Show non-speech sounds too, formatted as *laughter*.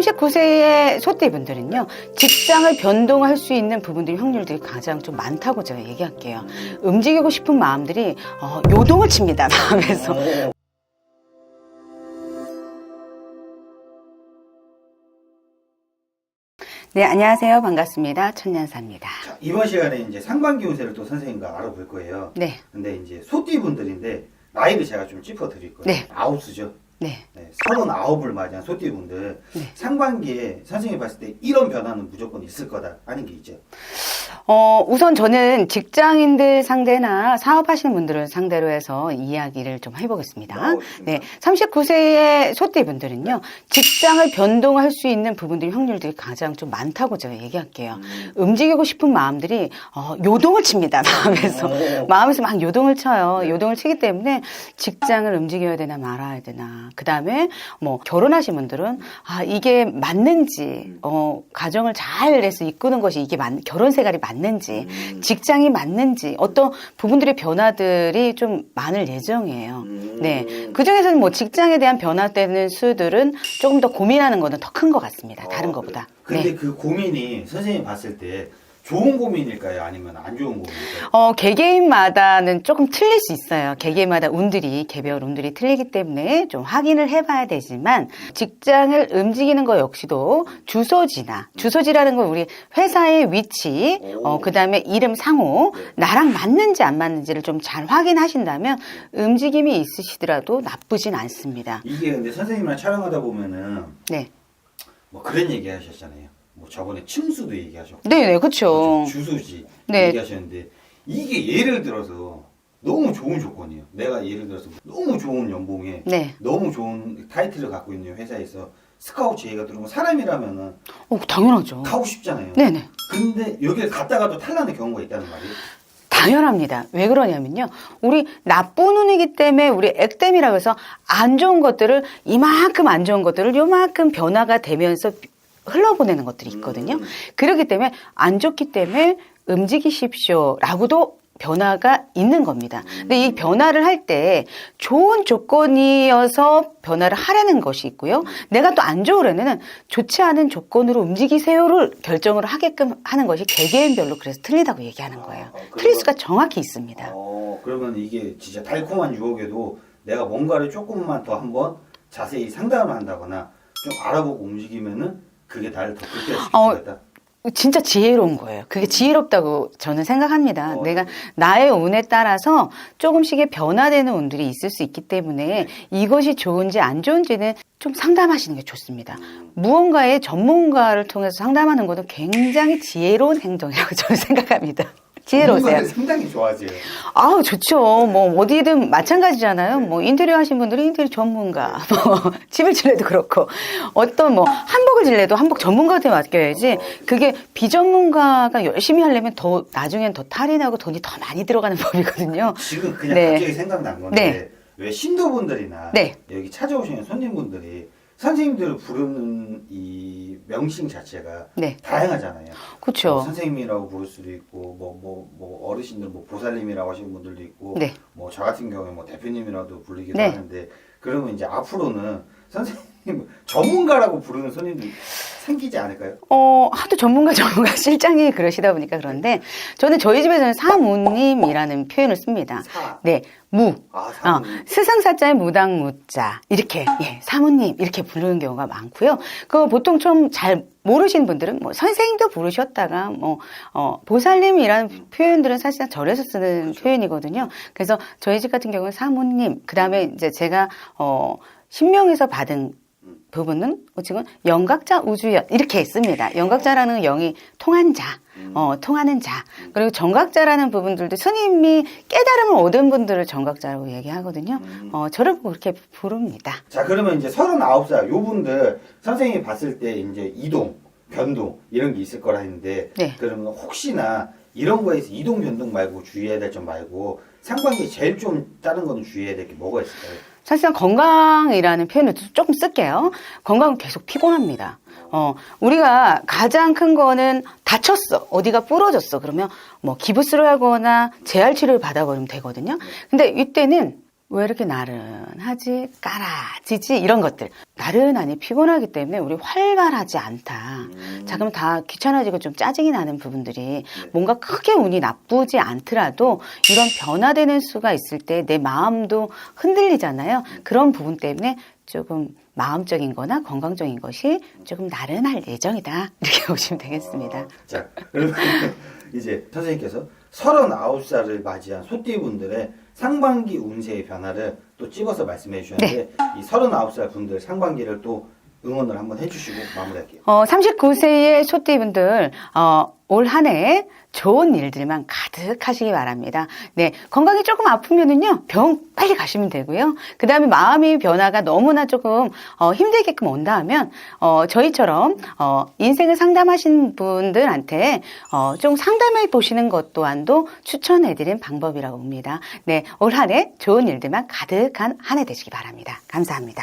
39세의 소띠분들은요, 직장을 변동할 수 있는 부분들이 확률들이 가장 좀 많다고 제가 얘기할게요. 움직이고 싶은 마음들이 어, 요동을 칩니다, *laughs* 마음에서. 네, 안녕하세요. 반갑습니다. 천년사입니다. 자, 이번 시간에 이제 상반기 운세를 또 선생님과 알아볼 거예요. 네, 근데 이제 소띠 분들인데 나이를 제가 좀 짚어 드릴 거예요. 네. 아홉수죠. 네. 네, 39을 맞이한 소띠 분들 네. 상반기에 선생님이 봤을 때 이런 변화는 무조건 있을 거다 하는 게 있죠. 어, 우선 저는 직장인들 상대나 사업하시는 분들을 상대로 해서 이야기를 좀 해보겠습니다. 어, 좋습니다. 네. 39세의 소띠분들은요, 직장을 변동할 수 있는 부분들이 확률들이 가장 좀 많다고 제가 얘기할게요. 움직이고 싶은 마음들이, 어, 요동을 칩니다, 마음에서. 오. 마음에서 막 요동을 쳐요. 네. 요동을 치기 때문에 직장을 움직여야 되나 말아야 되나. 그 다음에 뭐 결혼하신 분들은 아, 이게 맞는지, 어, 가정을 잘 해서 이끄는 것이 이게 맞, 결혼 생활이 맞는지, 음. 직장이 맞는지, 어떤 부분들의 변화들이 좀 많을 예정이에요. 음. 네. 그 중에서는 뭐 직장에 대한 변화되는 수들은 조금 더 고민하는 거는 더 큰 것 같습니다. 다른 어, 것보다. 그래. 근데 네. 그 고민이 선생님이 봤을 때 좋은 고민일까요? 아니면 안 좋은 고민일까요? 어, 개개인마다는 조금 틀릴 수 있어요. 개개인마다 운들이, 개별 운들이 틀리기 때문에 좀 확인을 해봐야 되지만, 직장을 움직이는 것 역시도 주소지나, 주소지라는 건 우리 회사의 위치, 어, 그 다음에 이름 상호, 나랑 맞는지 안 맞는지를 좀 잘 확인하신다면, 움직임이 있으시더라도 나쁘진 않습니다. 이게 근데 선생님이랑 촬영하다 보면은 네. 뭐 그런 얘기 하셨잖아요. 뭐 저번에 침수도 얘기하셨고. 네네, 그쵸. 주소지 네. 얘기하셨는데 이게 예를 들어서 너무 좋은 조건이에요. 내가 예를 들어서 너무 좋은 연봉에 네. 너무 좋은 타이틀을 갖고 있는 회사에서 스카우트 제의가 들어오면 사람이라면은 어, 당연하죠. 가고 싶잖아요. 네네. 근데 여기를 갔다가도 탈락의 경우가 있다는 말이에요. 당연합니다. 왜 그러냐면요. 우리 나쁜 운이기 때문에 우리 액땜이라고 해서 안 좋은 것들을 이만큼 안 좋은 것들을 요만큼 변화가 되면서 흘러보내는 것들이 있거든요. 음. 그렇기 때문에 안 좋기 때문에 움직이십시오라고도 변화가 있는 겁니다. 근데 이 변화를 할 때 좋은 조건이어서 변화를 하라는 것이 있고요. 내가 또 안 좋으려면 좋지 않은 조건으로 움직이세요를 결정을 하게끔 하는 것이 개개인별로 그래서 틀리다고 얘기하는 거예요. 아, 틀릴 그래요? 수가 정확히 있습니다. 어, 그러면 이게 진짜 달콤한 유혹에도 내가 뭔가를 조금만 더 한번 자세히 상담을 한다거나 좀 알아보고 움직이면은 그게 나를 더 극대화시킬 어, 수가 있다. 진짜 지혜로운 거예요. 그게 지혜롭다고 저는 생각합니다. 어, 내가 네. 나의 운에 따라서 조금씩의 변화되는 운들이 있을 수 있기 때문에 이것이 좋은지 안 좋은지는 좀 상담하시는 게 좋습니다. 무언가의 전문가를 통해서 상담하는 것은 굉장히 지혜로운 행동이라고 저는 *laughs* 생각합니다. 지혜로우세요. 상당히 좋아하세요. 아우 좋죠. 뭐 어디든 마찬가지잖아요. 뭐 인테리어 하신 분들은 인테리어 전문가, *laughs* 뭐 집을 질래도 그렇고 어떤 뭐 한복을 질래도 한복 전문가한테 맡겨야지. 그게 비전문가가 열심히 하려면 더 나중엔 더 탈이 나고 돈이 더 많이 들어가는 *laughs* 법이거든요. 지금 그냥 네. 갑자기 생각난 건데 네. 왜 신도분들이나 네. 여기 찾아오시는 손님분들이 선생님들을 부르는 이 명칭 자체가 네, 다양하잖아요. 뭐 그렇죠. 선생님이라고 부를 수도 있고 뭐 뭐 뭐 어르신들 뭐 보살님이라고 하시는 분들도 있고 네. 뭐 저 같은 경우에 뭐 대표님이라도 부르기도 네. 하는데 그러면 이제 앞으로는 선생님 전문가라고 부르는 손님들이 생기지 않을까요? 어, 하도 전문가, 전문가 *laughs* 실장이 그러시다 보니까 그런데 저는 저희 집에서는 사무님이라는 표현을 씁니다. 사. 네, 무. 아, 어, 사모님. 스승사자의 무당무자 이렇게 예, 사모님 이렇게 부르는 경우가 많고요. 그 보통 좀 잘 모르시는 분들은 뭐 선생님도 부르셨다가 뭐 어, 보살님이라는 표현들은 사실상 절에서 쓰는 표현이거든요. 그래서 저희 집 같은 경우는 사모님 그다음에 이제 제가 어 신명에서 받은 부분은 지금 영각자 우주연 이렇게 씁니다. 영각자라는 영이 통한 자, 어, 통하는 자. 그리고 정각자라는 부분들도 스님이 깨달음을 얻은 분들을 정각자라고 얘기하거든요. 어, 저를 보고 그렇게 부릅니다. 자 그러면 이제 39살 요 분들 선생님이 봤을 때 이제 이동, 변동 이런 게 있을 거라 했는데 네. 그러면 혹시나 이런 거에서 이동 변동 말고 주의해야 될 점 말고 상반기에 제일 좀 다른 거는 주의해야 될 게 뭐가 있을까요? 사실상 건강이라는 표현을 조금 쓸게요. 건강은 계속 피곤합니다. 어, 우리가 가장 큰 거는 다쳤어. 어디가 부러졌어. 그러면 뭐 기부스를 하거나 재활 치료를 받아버리면 되거든요. 근데 이때는 왜 이렇게 나른하지? 까라지지? 이런 것들. 나른하니 피곤하기 때문에 우리 활발하지 않다. 음. 자, 그럼 다 귀찮아지고 좀 짜증이 나는 부분들이 뭔가 크게 운이 나쁘지 않더라도 이런 변화되는 수가 있을 때 내 마음도 흔들리잖아요. 그런 부분 때문에 조금 마음적인 거나 건강적인 것이 조금 나른할 예정이다. *laughs* 이렇게 보시면 되겠습니다. 자, 그러면 *laughs* 이제 선생님께서 39살을 맞이한 소띠분들의 상반기 운세의 변화를 또 찍어서 말씀해 주셨는데 이 39살 분들 상반기를 또 응원을 한번 해주시고 마무리할게요. 어, 39세의 소띠분들, 어, 올 한 해 좋은 일들만 가득하시기 바랍니다. 네. 건강이 조금 아프면은요, 병 빨리 가시면 되고요. 그 다음에 마음의 변화가 너무나 조금, 어, 힘들게끔 온다 하면, 어, 저희처럼, 어, 인생을 상담하신 분들한테, 어, 좀 상담해 보시는 것 또한도 추천해드린 방법이라고 봅니다. 네. 올 한 해 좋은 일들만 가득한 한 해 되시기 바랍니다. 감사합니다.